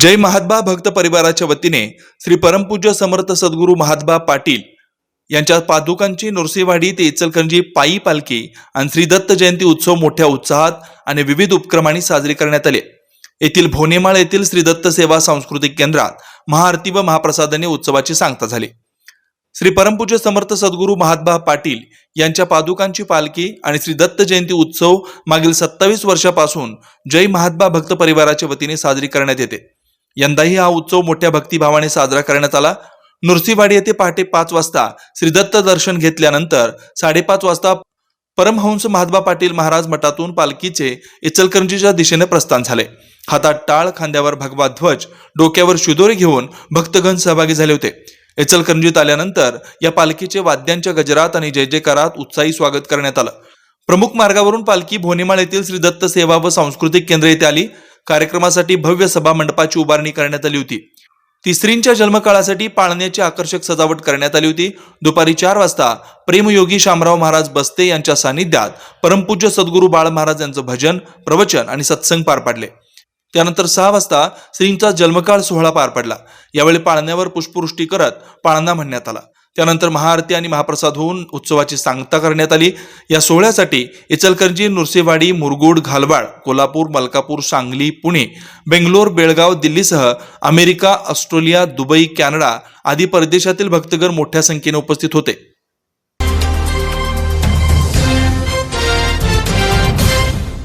जय महात्मा भक्त परिवाराच्या वतीने श्री परमपूज्य समर्थ सद्गुरू महात्मा पाटील यांच्या पादुकांची नृसिंहवाडी ते इचलकरंजी पायी पालखी आणि श्री दत्त जयंती उत्सव मोठ्या उत्साहात आणि विविध उपक्रमांनी साजरी करण्यात आले. येथील भोनेमाळ येथील श्री दत्त सेवा सांस्कृतिक केंद्रात महाआरती व महाप्रसादाने उत्सवाची सांगता झाली. श्री परमपूज्य समर्थ सद्गुरू महात्मा पाटील यांच्या पादुकांची पालखी आणि श्री दत्त जयंती उत्सव मागील सत्तावीस वर्षापासून जय महात्मा भक्त परिवाराच्या वतीने साजरी करण्यात येते. यंदाही हा उत्सव मोठ्या भक्तिभावाने साजरा करण्यात आला. नृसिंहवाडी येथे पहाटे पाच वाजता श्री दत्त दर्शन घेतल्यानंतर साडेपाच वाजता परमहंस महात्मा पाटील महाराज मठातून पालखीचे इचलकरंजीच्या दिशेने प्रस्थान झाले. हातात टाळ खांद्यावर भगवा ध्वज डोक्यावर शिदोरी घेऊन भक्तगण सहभागी झाले होते. इचलकरंजीत आल्यानंतर या पालखीचे वाद्यांच्या गजरात आणि जय जयकारात उत्साही स्वागत करण्यात आलं. प्रमुख मार्गावरून पालखी भोनेमाळ येथील श्री दत्त सेवा व सांस्कृतिक केंद्र येथे आली. कार्यक्रमासाठी भव्य सभा मंडपाची उभारणी करण्यात आली होती. तिसरींच्या जन्मकाळासाठी पाळण्याची आकर्षक सजावट करण्यात आली होती. दुपारी चार वाजता प्रेमयोगी शामराव महाराज बस्ते यांच्या सानिध्यात परमपूज्य सद्गुरू बाळ महाराज यांचं भजन प्रवचन आणि सत्संग पार पाडले. त्यानंतर सहा वाजता श्रींचा जन्मकाळ सोहळा पार पडला. यावेळी पाळण्यावर पुष्पवृष्टी करत पाळणा म्हणण्यात आला. त्यानंतर महाआरती आणि महाप्रसाद होऊन उत्सवाची सांगता करण्यात आली. या सोहळ्यासाठी इचलकरंजी नृसिंहवाडी मुरगुड घालवाड कोल्हापूर मलकापूर सांगली पुणे बेंगलोर बेळगाव दिल्लीसह अमेरिका ऑस्ट्रेलिया दुबई कॅनडा आदी परदेशातील भक्तगण मोठ्या संख्येने उपस्थित होते.